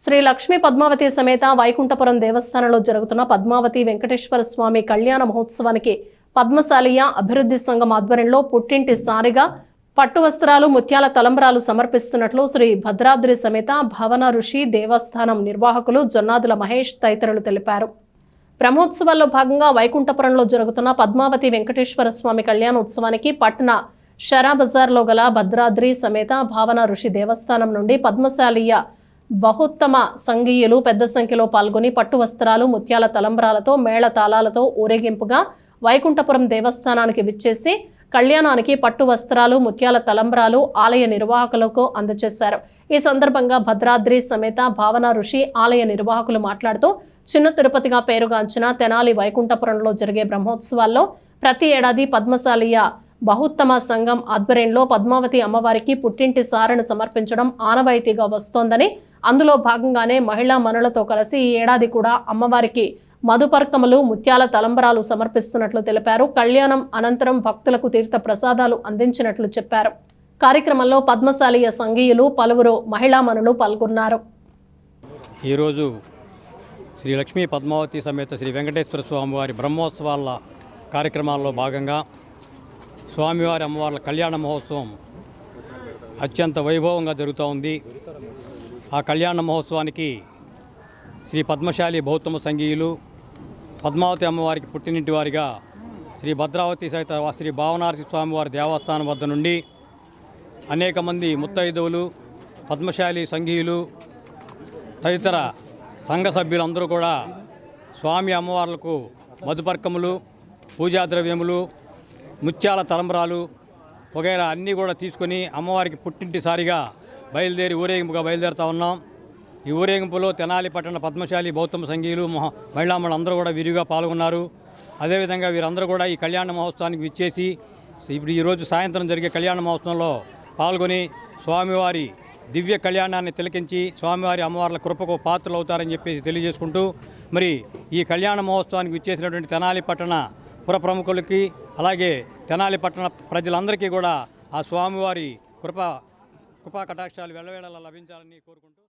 శ్రీ లక్ష్మీ పద్మావతి సమేత వైకుంఠపురం దేవస్థానంలో జరుగుతున్న పద్మావతి వెంకటేశ్వర స్వామి కళ్యాణ మహోత్సవానికి పద్మశాలియ అభివృద్ధి సంఘం ఆధ్వర్యంలో పుట్టింటి సారిగా పట్టు వస్త్రాలు ముత్యాల తలంబ్రాలు సమర్పిస్తున్నట్లు శ్రీ భద్రాద్రి సమేత భవన ఋషి దేవస్థానం నిర్వాహకులు జొన్నాదుల మహేష్ తదితరులు తెలిపారు. బ్రహ్మోత్సవాల్లో భాగంగా వైకుంఠపురంలో జరుగుతున్న పద్మావతి వెంకటేశ్వర స్వామి కళ్యాణ ఉత్సవానికి పట్న షరా బజార్లో గల భద్రాద్రి సమేత భావన ఋషి దేవస్థానం నుండి పద్మశాలియ బహుత్తమ సంఘీయులు పెద్ద సంఖ్యలో పాల్గొని పట్టు వస్త్రాలు ముత్యాల తలంబ్రాలతో మేళ తాళాలతో ఊరేగింపుగా వైకుంఠపురం దేవస్థానానికి విచ్చేసి కళ్యాణానికి పట్టు వస్త్రాలు ముత్యాల తలంబ్రాలు ఆలయ నిర్వాహకులకు అందజేశారు. ఈ సందర్భంగా భద్రాద్రి సమేత భావన ఋషి ఆలయ నిర్వాహకులు మాట్లాడుతూ చిన్న తిరుపతిగా పేరుగాంచిన తెనాలి వైకుంఠపురంలో జరిగే బ్రహ్మోత్సవాల్లో ప్రతి ఏడాది పద్మశాలియ బహుత్తమ సంఘం ఆధ్వర్యంలో పద్మావతి అమ్మవారికి పుట్టింటి సారను సమర్పించడం ఆనవాయితీగా వస్తోందని అందులో భాగంగానే మహిళా మనులతో కలిసి ఈ ఏడాది కూడా అమ్మవారికి మధుపర్కములు ముత్యాల తలంబరాలు సమర్పిస్తున్నట్లు తెలిపారు. కళ్యాణం అనంతరం భక్తులకు తీర్థ ప్రసాదాలు అందించినట్లు చెప్పారు. కార్యక్రమంలో పద్మశాలీయ సంఘీయులు పలువురు మహిళా మనులు పాల్గొన్నారు. ఈరోజు శ్రీ లక్ష్మీ పద్మావతి సమేత శ్రీ వెంకటేశ్వర స్వామివారి బ్రహ్మోత్సవాల కార్యక్రమాల్లో భాగంగా స్వామివారి అమ్మవార్ల కళ్యాణ మహోత్సవం అత్యంత వైభవంగా జరుగుతూ ఉంది. ఆ కళ్యాణ మహోత్సవానికి శ్రీ పద్మశాలి బౌద్ధమ సంఘీయులు పద్మావతి అమ్మవారికి పుట్టినింటి వారిగా శ్రీ భద్రావతి సహిత శ్రీ భావనారసి స్వామివారి దేవస్థానం వద్ద నుండి అనేక మంది ముత్తైదువులు పద్మశాలి సంఘీయులు తదితర సంఘ సభ్యులందరూ కూడా స్వామి అమ్మవార్లకు మధుపర్కములు పూజా ద్రవ్యములు ముత్యాల తలంబరాలు వగైరా అన్నీ కూడా తీసుకొని అమ్మవారికి పుట్టింటిసారిగా బయలుదేరి ఊరేగింపుగా బయలుదేరుతా ఉన్నాం. ఈ ఊరేగింపులో తెనాలి పట్టణ పద్మశాలి బౌద్ధమ సంఘీయులు మహా మహిళామణులు అందరూ కూడా విరివిగా పాల్గొన్నారు. అదేవిధంగా వీరందరూ కూడా ఈ కళ్యాణ మహోత్సవానికి విచ్చేసి ఇప్పుడు ఈరోజు సాయంత్రం జరిగే కళ్యాణ మహోత్సవంలో పాల్గొని స్వామివారి దివ్య కళ్యాణాన్ని తిలకించి స్వామివారి అమ్మవార్ల కృపకు పాత్రలు అవుతారని చెప్పేసి తెలియజేసుకుంటూ మరి ఈ కళ్యాణ మహోత్సవానికి విచ్చేసినటువంటి తెనాలి పట్టణ పుర ప్రముఖులకి అలాగే తెనాలి పట్టణ ప్రజలందరికీ కూడా ఆ స్వామివారి కృప కృపా కటాక్షాలు వెళ్ళవేళలా లభించాలని కోరుకుంటూ